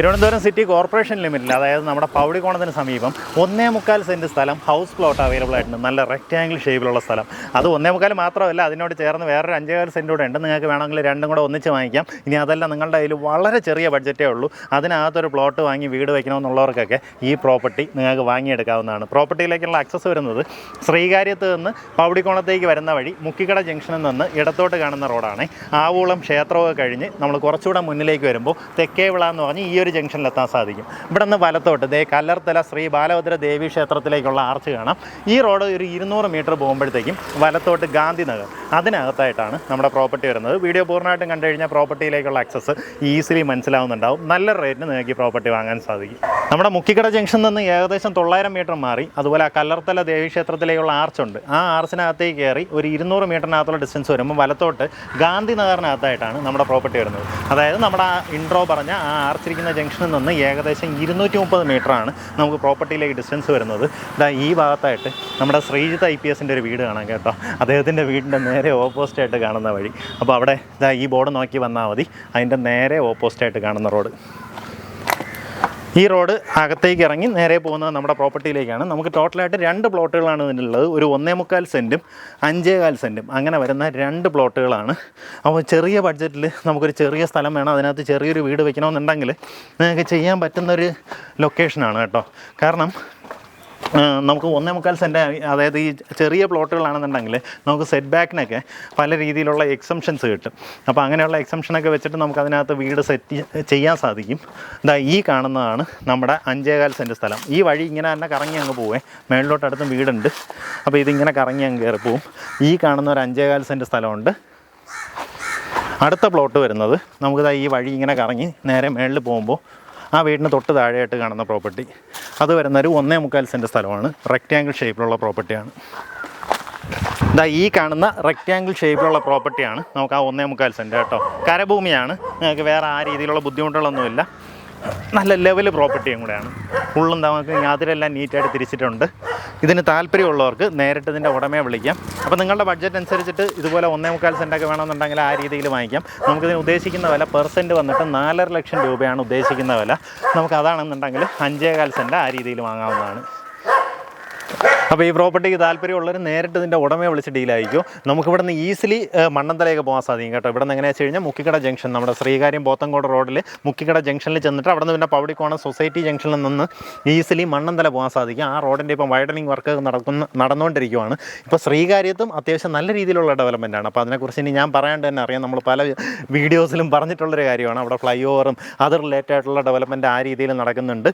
Thiruvananthapuram city corporation ലിമിറ്റിൽ അതായത് നമ്മുടെ പൗടിക്കോണത്തിന് സമീപം ഒന്നേ മുക്കാൽ സെന്റ് സ്ഥലം ഹൗസ് പ്ലോട്ട് അവൈലബിൾ ആയിട്ടുണ്ട്. നല്ല റെക്റ്റാങ്കിൾ ഷേപ്പിലുള്ള സ്ഥലം. അത് ഒന്നേ മുക്കാൽ മാത്രമല്ല അതിനോട് ചേർന്ന് വേറൊരു അഞ്ചേകാൽ സെന്റ് കൂടെ ഉണ്ട്. നിങ്ങൾക്ക് വേണമെങ്കിൽ രണ്ടും കൂടെ ഒന്നിച്ച് വാങ്ങിക്കാം. ഇനി അതല്ല നിങ്ങളുടെ കയ്യിൽ വളരെ ചെറിയ ബഡ്ജറ്റേ ഉള്ളൂ. അതിനകത്തൊരു പ്ലോട്ട് വാങ്ങി വീട് വയ്ക്കണമെന്നുള്ളവർക്കൊക്കെ ഈ പ്രോപ്പർട്ടി നിങ്ങൾക്ക് വാങ്ങിയെടുക്കാവുന്നതാണ്. പ്രോപ്പർട്ടിയിലേക്കുള്ള ആക്സസ് വരുന്നത് ശ്രീകാര്യത്ത് നിന്ന് പൗടിക്കോണത്തേക്ക് വരുന്ന വഴി മുക്കിക്കട ജംഗ്ഷനിൽ നിന്ന് ഇടത്തോട്ട് കാണുന്ന റോഡാണ് ആവൂളം ക്ഷേത്രമൊക്കെ കഴിഞ്ഞ് നമ്മൾ കുറച്ചുകൂടെ മുന്നിലേക്ക് വരുമ്പോൾ തെക്കേവിള എന്ന് പറഞ്ഞ് ഈ ഒരു ജംഗ്ഷനിലെത്താൻ സാധിക്കും. ഇവിടെ നിന്ന് വലത്തോട്ട് ദേ കല്ലർത്തല ശ്രീ ബാലഭദ്ര ദേവി ക്ഷേത്രത്തിലേക്കുള്ള ആർച്ച് കാണാം. ഈ റോഡ് ഒരു ഇരുന്നൂറ് മീറ്റർ പോകുമ്പോഴത്തേക്കും വലത്തോട്ട് ഗാന്ധിനഗർ. അതിനകത്തായിട്ടാണ് നമ്മുടെ പ്രോപ്പർട്ടി വരുന്നത്. വീഡിയോ പൂർണമായിട്ടും കണ്ടു കഴിഞ്ഞാൽ പ്രോപ്പർട്ടിയിലേക്കുള്ള ആക്സസ് ഈസിലി മനസ്സിലാവുന്നുണ്ടാവും. നല്ല റേറ്റിന് നിങ്ങൾക്ക് ഈ പ്രോപ്പർട്ടി വാങ്ങാൻ സാധിക്കും. നമ്മുടെ മുക്കിക്കട ജംഗ്ഷൻ നിന്ന് ഏകദേശം തൊള്ളായിരം മീറ്റർ മാറി. അതുപോലെ ആ കല്ലർത്തല ദേവി ക്ഷേത്രത്തിലേക്കുള്ള ആർച്ചുണ്ട് ആ ആർച്ചിനകത്തേക്ക് കയറി ഒരു ഇരുന്നൂറ് മീറ്ററിനകത്തുള്ള ഡിസ്റ്റൻസ് വരുമ്പോൾ വലത്തോട്ട് ഗാന്ധിനഗറിനകത്തായിട്ടാണ് നമ്മുടെ പ്രോപ്പർട്ടി വരുന്നത്. അതായത് നമ്മുടെ ഇൻട്രോ പറഞ്ഞ ആ ആർച്ചിരിക്കുന്ന ജംഗ്ഷനിൽ നിന്ന് ഏകദേശം ഇരുന്നൂറ്റി മുപ്പത് മീറ്ററാണ് നമുക്ക് പ്രോപ്പർട്ടിയിലേക്ക് ഡിസ്റ്റൻസ് വരുന്നത്. ഇതാ ഈ ഭാഗത്തായിട്ട് നമ്മുടെ ശ്രീജിത്ത് ഐ പി എസിന്റെ ഒരു വീട് കാണാം കേട്ടോ. അദ്ദേഹത്തിന്റെ വീടിന്റെ നേരെ ഓപ്പോസിറ്റ് ആയിട്ട് കാണുന്ന വഴി. അപ്പോൾ അവിടെ ഇതാ ഈ ബോർഡ് നോക്കി വന്നാൽ മതി. അതിന്റെ നേരെ ഓപ്പോസിറ്റ് ആയിട്ട് കാണുന്ന റോഡ് ഈ റോഡ് അകത്തേക്ക് ഇറങ്ങി നേരെ പോകുന്നത് നമ്മുടെ പ്രോപ്പർട്ടിയിലേക്കാണ്. നമുക്ക് ടോട്ടലായിട്ട് രണ്ട് പ്ലോട്ടുകളാണ് ഇതിനുള്ളത് ഒരു ഒന്നേ മുക്കാൽ സെന്റും അഞ്ചേകാൽ സെന്റും അങ്ങനെ വരുന്ന രണ്ട് പ്ലോട്ടുകളാണ്. അപ്പോൾ ചെറിയ ബഡ്ജറ്റിൽ നമുക്കൊരു ചെറിയ സ്ഥലം വേണം. അതിനകത്ത് ചെറിയൊരു വീട് വെക്കണമെന്നുണ്ടെങ്കിൽ നിങ്ങൾക്ക് ചെയ്യാൻ പറ്റുന്നൊരു ലൊക്കേഷനാണ് കേട്ടോ. കാരണം നമുക്ക് ഒന്നേ മുക്കാൽ സെന്റ് അതായത് ഈ ചെറിയ പ്ലോട്ടുകളാണെന്നുണ്ടെങ്കിൽ നമുക്ക് സെറ്റ് ബാക്കിനൊക്കെ പല രീതിയിലുള്ള എക്സംഷൻസ് കിട്ടും. അപ്പോൾ അങ്ങനെയുള്ള എക്സംഷനൊക്കെ വെച്ചിട്ട് നമുക്ക് അതിനകത്ത് വീട് സെറ്റ് ചെയ്യാൻ സാധിക്കും. ഇതാ ഈ കാണുന്നതാണ് നമ്മുടെ അഞ്ചേകാൽ സെന്റ് സ്ഥലം. ഈ വഴി ഇങ്ങനെ തന്നെ കറങ്ങി അങ്ങ് പോവേ. മേളിലോട്ട് അടുത്തും വീടുണ്ട്. അപ്പോൾ ഇതിങ്ങനെ കറങ്ങി അങ്ങ് കയറി പോവും. ഈ കാണുന്ന ഒരു അഞ്ചേകാൽ സെന്റ് സ്ഥലമുണ്ട്. അടുത്ത പ്ലോട്ട് വരുന്നത് നമുക്കിതാ ഈ വഴി ഇങ്ങനെ കറങ്ങി നേരെ മേളിൽ പോകുമ്പോൾ ആ വീടിന് തൊട്ട് താഴെയായിട്ട് കാണുന്ന പ്രോപ്പർട്ടി. അത് വരുന്ന ഒരു ഒന്നേ മുക്കാൽ സെന്റ് സ്ഥലമാണ്. റെക്റ്റാങ്കിൾ ഷേപ്പിലുള്ള പ്രോപ്പർട്ടിയാണ്. ഇതാ ഈ കാണുന്ന റെക്റ്റാങ്കിൾ ഷേപ്പിലുള്ള പ്രോപ്പർട്ടിയാണ്. നമുക്ക് ആ ഒന്നേ മുക്കാൽ സെന്റ് കേട്ടോ. കരഭൂമിയാണ്. നിങ്ങൾക്ക് വേറെ ആ രീതിയിലുള്ള ബുദ്ധിമുട്ടുകളൊന്നുമില്ല. നല്ല ലെവൽ പ്രോപ്പർട്ടിയും കൂടെയാണ്. ഉള്ളും നമുക്ക് യാതിരെല്ലാം നീറ്റായിട്ട് തിരിച്ചിട്ടുണ്ട്. ഇതിന് താല്പര്യമുള്ളവർക്ക് നേരിട്ട് ഇതിന്റെ ഉടമയെ വിളിക്കാം. അപ്പോൾ നിങ്ങളുടെ ബഡ്ജറ്റ് അനുസരിച്ചിട്ട് ഇതുപോലെ ഒന്നേ മുക്കാൽ സെന്റൊക്കെ വേണമെന്നുണ്ടെങ്കിൽ ആ രീതിയിൽ വാങ്ങിക്കാം. നമുക്കിതിന് ഉദ്ദേശിക്കുന്ന വില പെർസെന്റ് വന്നിട്ട് നാലര ലക്ഷം രൂപയാണ് ഉദ്ദേശിക്കുന്ന വില. നമുക്ക് അതാണെന്നുണ്ടെങ്കിൽ അഞ്ചേകാൽ സെന്റ് ആ രീതിയിൽ വാങ്ങാവുന്നതാണ്. അപ്പോൾ ഈ പ്രോപ്പർട്ടിക്ക് താല്പര്യമുള്ളവർ നേരിട്ട് ഇതിന്റെ ഉടമയെ വിളിച്ച് ഡീലായിരിക്കും നമുക്ക് ഇവിടെ നിന്ന് ഈസിലി മണ്ണന്തലയൊക്കെ പോകാൻ സാധിക്കും കേട്ടോ. ഇവിടെ നിന്ന് എങ്ങനെയാ വെച്ച് കഴിഞ്ഞാൽ മുക്കിക്കട ജംഗ്ഷൻ നമ്മുടെ ശ്രീകാര്യം പോത്തങ്കോട് റോഡിൽ മുക്കിക്കട ജംഗ്ഷനിൽ ചെന്നിട്ട് അവിടെ നിന്ന് പിന്നെ പവടിക്കോണം സൊസൈറ്റി ജംഗ്ഷനിൽ നിന്ന് ഈസിലി മണ്ണന്തല പോകാൻ സാധിക്കും. ആ റോഡിന്റെ ഇപ്പം വൈഡനിങ് വർക്ക് നടക്കുന്ന നടന്നുകൊണ്ടിരിക്കുവാണ്. ഇപ്പോൾ ശ്രീകാര്യത്തും അത്യാവശ്യം നല്ല രീതിയിലുള്ള ഡെവലപ്മെന്റ് ആണ്. അപ്പോൾ അതിനെക്കുറിച്ച് ഇനി ഞാൻ പറയാണ്ട് തന്നെ അറിയാം. നമ്മൾ പല വീഡിയോസിലും പറഞ്ഞിട്ടുള്ളൊരു കാര്യമാണ്. അവിടെ ഫ്ലൈ ഓവറും അത് റിലേറ്റഡ് ആയിട്ടുള്ള ഡെവലപ്മെന്റ് ആ രീതിയിൽ നടക്കുന്നുണ്ട്.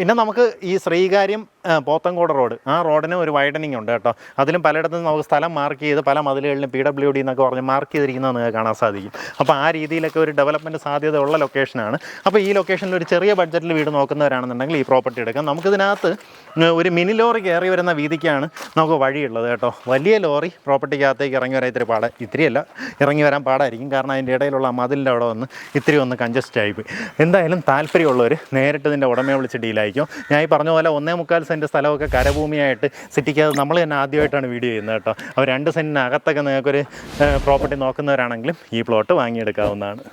പിന്നെ നമുക്ക് ഈ ശ്രീകാര്യം പോത്തങ്കോട് റോഡ് ആ റോഡിന് ഒരു വൈഡനിങ് ഉണ്ട് കേട്ടോ. അതിലും പലയിടത്തും നമുക്ക് സ്ഥലം മാർക്ക് ചെയ്ത് പല മതിലുകളിലും പി ഡബ്ല്യു ഡി എന്നൊക്കെ പറഞ്ഞ് മാർക്ക് ചെയ്തിരിക്കുന്നത് നിങ്ങൾക്ക് കാണാൻ സാധിക്കും. അപ്പോൾ ആ രീതിയിലൊക്കെ ഒരു ഡെവലപ്മെന്റ് സാധ്യത ഉള്ള ലൊക്കേഷനാണ് അപ്പോൾ ഈ ലൊക്കേഷനിൽ ഒരു ചെറിയ ബഡ്ജറ്റിൽ വീട് നോക്കുന്നവരാണെന്നുണ്ടെങ്കിൽ ഈ പ്രോപ്പർട്ടി എടുക്കാം. നമുക്കിതിനകത്ത് ഒരു മിനി ലോറി കയറി വരുന്ന വീതിക്കാണ് നമുക്ക് വഴിയുള്ളത് കേട്ടോ. വലിയ ലോറി പ്രോപ്പർട്ടിക്കകത്തേക്ക് ഇറങ്ങി വരാൻ ഇത്തിരി പാടാ. ഇത്തിരിയല്ല ഇറങ്ങി വരാൻ പാടായിരിക്കും. കാരണം അതിന്റെ ഇടയിലുള്ള മതിലിന്റെ അവിടെ വന്ന് ഇത്തിരി ഒന്ന് കഞ്ചസ്റ്റ് ആയിപ്പോയി എന്തായാലും താല്പര്യമുള്ളവർ നേരിട്ട് ഇതിന്റെ ഉടമയെ വിളിച്ച് ഡീലായിരിക്കും ഞാൻ ഈ പറഞ്ഞ പോലെ ഒന്നേ മുക്കാൽ സെന്റ് സ്ഥലമൊക്കെ കരഭൂമിയായിട്ട് സിറ്റിക്കകത്ത് നമ്മൾ തന്നെ ആദ്യമായിട്ടാണ് വീഡിയോ ചെയ്യുന്നത് കേട്ടോ. അപ്പോൾ രണ്ട് സെന്റിനകത്തൊക്കെ നിങ്ങൾക്കൊരു പ്രോപ്പർട്ടി നോക്കുന്നവരാണെങ്കിലും ഈ പ്ലോട്ട് വാങ്ങിയെടുക്കാവുന്നതാണ്.